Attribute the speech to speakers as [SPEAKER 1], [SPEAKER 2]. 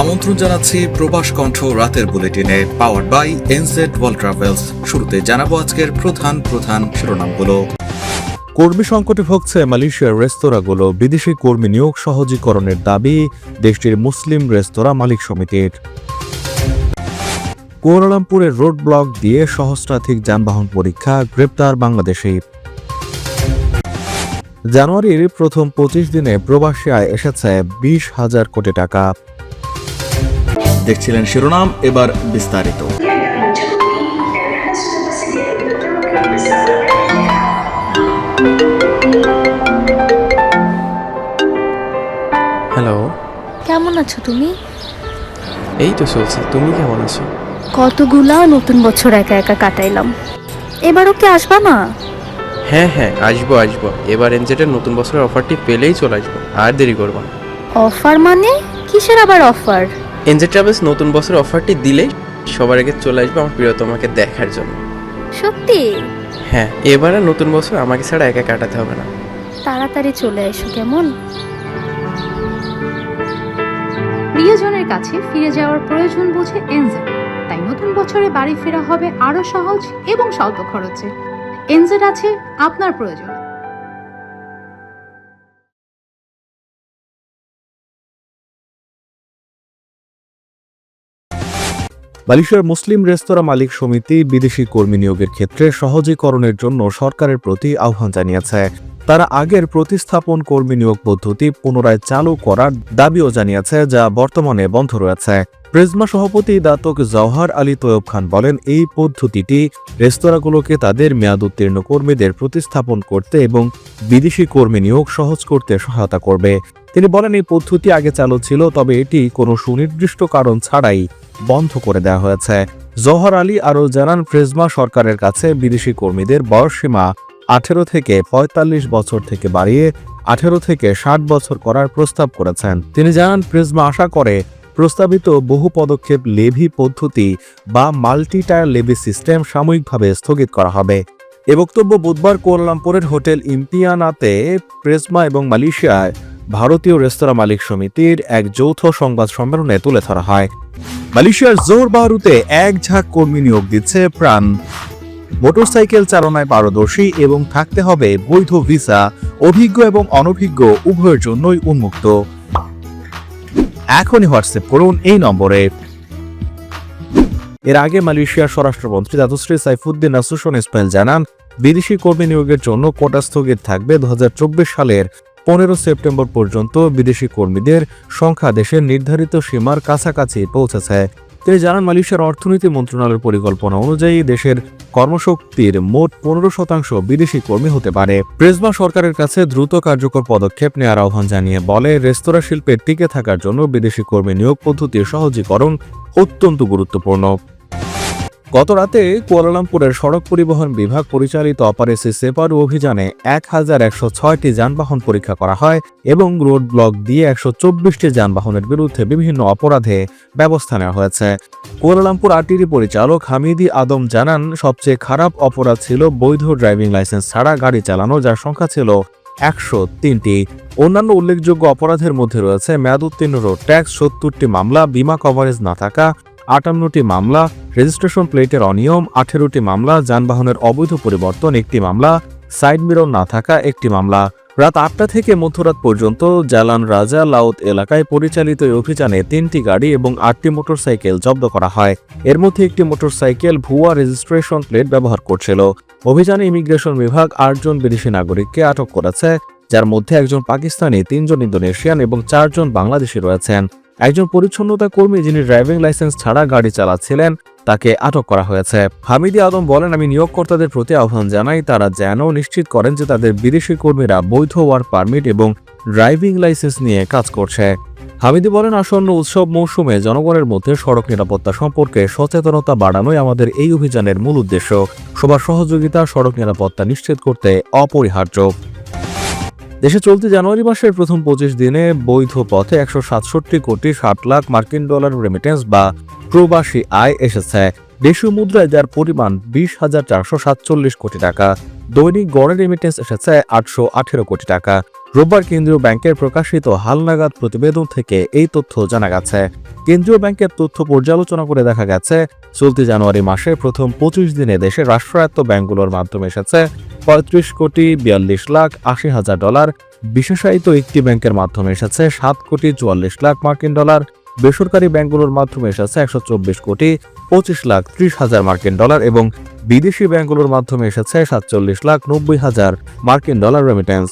[SPEAKER 1] আমন্ত্রণ জানাচ্ছি প্রবাস কণ্ঠ রাতের বুলেটিনে power by NZ world travels শুরুতে জানাব আজকের প্রধান প্রধান শিরোনামগুলো।
[SPEAKER 2] কর্মী সংকটে ভুগছে মালয়েশিয়ার রেস্তোরাঁগুলো। বিদেশি কর্মী নিয়োগ সহজীকরণের দাবি দেশটির মুসলিম রেস্তোরাঁ মালিক সমিতির। কুয়ালালামপুরের রোড ব্লক দিয়ে সহস্রাধিক যানবাহন পরীক্ষা, গ্রেপ্তার বাংলাদেশি। জানুয়ারির প্রথম পঁচিশ দিনে প্রবাসী আয় এসেছে বিশ হাজার কোটি টাকা।
[SPEAKER 1] দেখছিলেন শিরোনাম এবার বিস্তারিত।
[SPEAKER 3] হ্যালো
[SPEAKER 4] কেমন আছো তুমি?
[SPEAKER 3] এই তো চলছে। তুমি কেমন আছো?
[SPEAKER 4] কতগুলা নতুন বছর একা একা কাটাইলাম। এবারও কি আসবা না?
[SPEAKER 3] হ্যাঁ হ্যাঁ আসব আসব। এবার এনজেটের নতুন বছরের অফারটি পেলেই চলে আসব। আর দেরি করব না।
[SPEAKER 4] অফার মানে? কিসের আবার অফার
[SPEAKER 3] এনজেড ট্রাভেলস নতুন বছরের অফারটি দিলে সবার আগে চলে আসবে আমার প্রিয়তমাকে দেখার জন্য।
[SPEAKER 4] সত্যি?
[SPEAKER 3] হ্যাঁ এবার আর নতুন বছর আমাকে ছাড়া একা কাটাতে হবে না।
[SPEAKER 4] তাড়াতাড়ি চলে এসো কেমন?
[SPEAKER 5] প্রিয়জনের কাছে ফিরে যাওয়ার প্রয়োজন বুঝে এনজেড তাই নতুন বছরে বাড়ি ফেরা হবে আরও সহজ এবং স্বল্প খরচে। এনজেড আছে আপনার প্রয়োজন।
[SPEAKER 2] মালয়েশিয়ার মুসলিম রেস্তোরাঁ মালিক সমিতি বিদেশি কর্মী নিয়োগের ক্ষেত্রে সহজীকরণের জন্য সরকারের প্রতি আহ্বান জানিয়েছে। তারা আগের প্রতিস্থাপন কর্মী নিয়োগ পদ্ধতি পুনরায় চালু করার দাবিও জানিয়েছে, যা বর্তমানে বন্ধ রয়েছে। প্রেজমা সভাপতি দাতক জওহার আলী তৈয়ব খান বলেন, এই পদ্ধতিটি রেস্তোরাঁগুলোকে তাদের মেয়াদ উত্তীর্ণ কর্মীদের প্রতিস্থাপন করতে এবং বিদেশি কর্মী নিয়োগ সহজ করতে সহায়তা করবে। তিনি বলেন, এই পদ্ধতি আগে চালু ছিল, তবে এটি কোনো সুনির্দিষ্ট কারণ ছাড়াই বন্ধ করে দেওয়া হয়েছে। জহর আলী আরও জানান প্রেজমা সরকারের কাছে বিদেশি কর্মীদের বয়সসীমা আঠেরো থেকে পঁয়তাল্লিশ বছর থেকে বাড়িয়ে আঠেরো থেকে ষাট বছর করার প্রস্তাব করেছেন। তিনি জানান, প্রেজমা আশা করে, প্রস্তাবিত বহু পদক্ষেপ, লেভি পদ্ধতি বা মাল্টি টায়ার লেভি সিস্টেম সাময়িকভাবে স্থগিত করা হবে। এ বক্তব্য বুধবার কুয়ালালামপুরের হোটেল ইম্পিয়ানাতে প্রেসমা এবং মালয়েশিয়ায় ভারতীয় রেস্তোরাঁ মালিক সমিতির এক যৌথ সংবাদ সম্মেলনে তুলে ধরা হয়। মালয়েশিয়ার জোর বারুতে এক ঝাঁক কর্মী নিয়োগ দিচ্ছে প্রাণ। মোটরসাইকেল চালনায় পারদর্শী এবং থাকতে হবে বৈধ ভিসা, অভিজ্ঞ এবং অনভিজ্ঞ, উভয়ের জন্যই উন্মুক্ত। এখনই হোয়াটসঅ্যাপ করুন এই নম্বরে। এর আগে মালয়েশিয়ার স্বরাষ্ট্রমন্ত্রী দাতুশ্রী সাইফুদ্দিন নাসুসন ইসমাইল জানান, বিদেশি কর্মী নিয়োগের জন্য কোটা স্থগিত থাকবে দু হাজার চব্বিশ সালের পনেরো সেপ্টেম্বর পর্যন্ত বিদেশি কর্মীদের সংখ্যা দেশের নির্ধারিত সীমার কাছাকাছি পৌঁছেছে। তিনি জানান মালয়েশিয়ার অর্থনীতি মন্ত্রণালয়ের পরিকল্পনা অনুযায়ী দেশের কর্মশক্তির মোট পনেরো শতাংশ বিদেশি কর্মী হতে পারে। প্রেজমা সরকারের কাছে দ্রুত কার্যকর পদক্ষেপ নেওয়ার আহ্বান জানিয়ে বলে, রেস্তোরাঁ শিল্পে টিকে থাকার জন্য বিদেশি কর্মী নিয়োগ পদ্ধতির সহজীকরণ অত্যন্ত গুরুত্বপূর্ণ। গত রাতে কুয়ালালামপুরের সড়ক পরিবহন বিভাগ পরিচালিত অপারেসি সেপারু অভিযানে এক হাজার একশো ছয়টি যানবাহন পরীক্ষা করা হয় এবং রোড ব্লক দিয়ে একশো চব্বিশটি যানবাহনের বিরুদ্ধে বিভিন্ন অপরাধে ব্যবস্থা নেওয়া হয়েছে। কুয়ালালামপুর আরটিডি পরিচালক হামিদি আদম জানান, সবচেয়ে খারাপ অপরাধ ছিল বৈধ ড্রাইভিং লাইসেন্স ছাড়া গাড়ি চালানো, যার সংখ্যা ছিল একশো তিনটি। অন্যান্য উল্লেখযোগ্য অপরাধের মধ্যে রয়েছে মেয়াদ উত্তীর্ণ রোড ট্যাক্স, সত্তরটি মামলা, বিমা কভারেজ না থাকা আটান্নটি মামলা, রেজিস্ট্রেশন প্লেটের অনিয়ম, আঠেরোটি মামলা, যানবাহনের অবৈধ পরিবর্তন একটি মামলা, সাইড মিরর না থাকা একটি মামলা। রাত আটটা থেকে মধ্যরাত পর্যন্ত জালান রাজা লাউত এলাকায় পরিচালিত এই অভিযানে তিনটি গাড়ি এবং আটটি মোটরসাইকেল জব্দ করা হয়। এর মধ্যে একটি মোটরসাইকেল ভুয়া রেজিস্ট্রেশন প্লেট ব্যবহার করছিল। অভিযানে ইমিগ্রেশন বিভাগ আটজন বিদেশি নাগরিককে আটক করেছে, যার মধ্যে একজন পাকিস্তানি, তিনজন ইন্দোনেশিয়ান এবং চারজন বাংলাদেশি রয়েছেন। একজন পরিচ্ছন্নতা কর্মী যিনি ড্রাইভিং লাইসেন্স ছাড়া গাড়ি চালাচ্ছিলেন, তাকে আটক করা হয়েছে। হামিদি আদম বলেন, আমি নিয়োগকর্তাদের প্রতি আহ্বান জানাই, তারা যেন নিশ্চিত করেন যে তাদের বিদেশি কর্মীরা বৈধ ওয়ার্ক পারমিট এবং ড্রাইভিং লাইসেন্স নিয়ে কাজ করছে। হামিদি বলেন, আসন্ন উৎসব মৌসুমে জনগণের মধ্যে সড়ক নিরাপত্তা সম্পর্কে সচেতনতা বাড়ানোই আমাদের এই অভিযানের মূল উদ্দেশ্য। সবার সহযোগিতা, সড়ক নিরাপত্তা নিশ্চিত করতে অপরিহার্য। দেশে চলতি জানুয়ারি মাসের প্রথম পঁচিশ দিনে বৈধ পথে একশো সাতষট্টি কোটি ষাট লাখ মার্কিন ডলার রেমিটেন্স বা প্রবাসী আয় এসেছে। দেশীয় মুদ্রায় যার পরিমাণ বিশ হাজার চারশো সাতচল্লিশ কোটি টাকা, দৈনিক গড়ে রেমিটেন্স এসেছে আটশো আঠেরো কোটি টাকা। রোববার কেন্দ্রীয় ব্যাংকের প্রকাশিত হালনাগাদ প্রতিবেদন থেকে এই তথ্য জানা গেছে। কেন্দ্রীয় ব্যাংকের তথ্য পর্যালোচনা করে দেখা গেছে, চলতি জানুয়ারি মাসে প্রথম পঁচিশ দিনে দেশে রাষ্ট্রায়ত্ত ব্যাংকগুলোর মাধ্যমে এসেছে পঁয়ত্রিশ কোটি বিয়াল্লিশ লাখ আশি হাজার ডলার। বিশেষায়িত একটি ব্যাংকের মাধ্যমে এসেছে সাত কোটি চুয়াল্লিশ লাখ মার্কিন ডলার। বেসরকারি ব্যাংকগুলোর মাধ্যমে এসেছে একশো চব্বিশ কোটি পঁচিশ লাখ ত্রিশ হাজার মার্কিন ডলার এবং বিদেশি ব্যাংকগুলোর মাধ্যমে এসেছে সাতচল্লিশ লাখ নব্বই হাজার মার্কিন ডলার রেমিটেন্স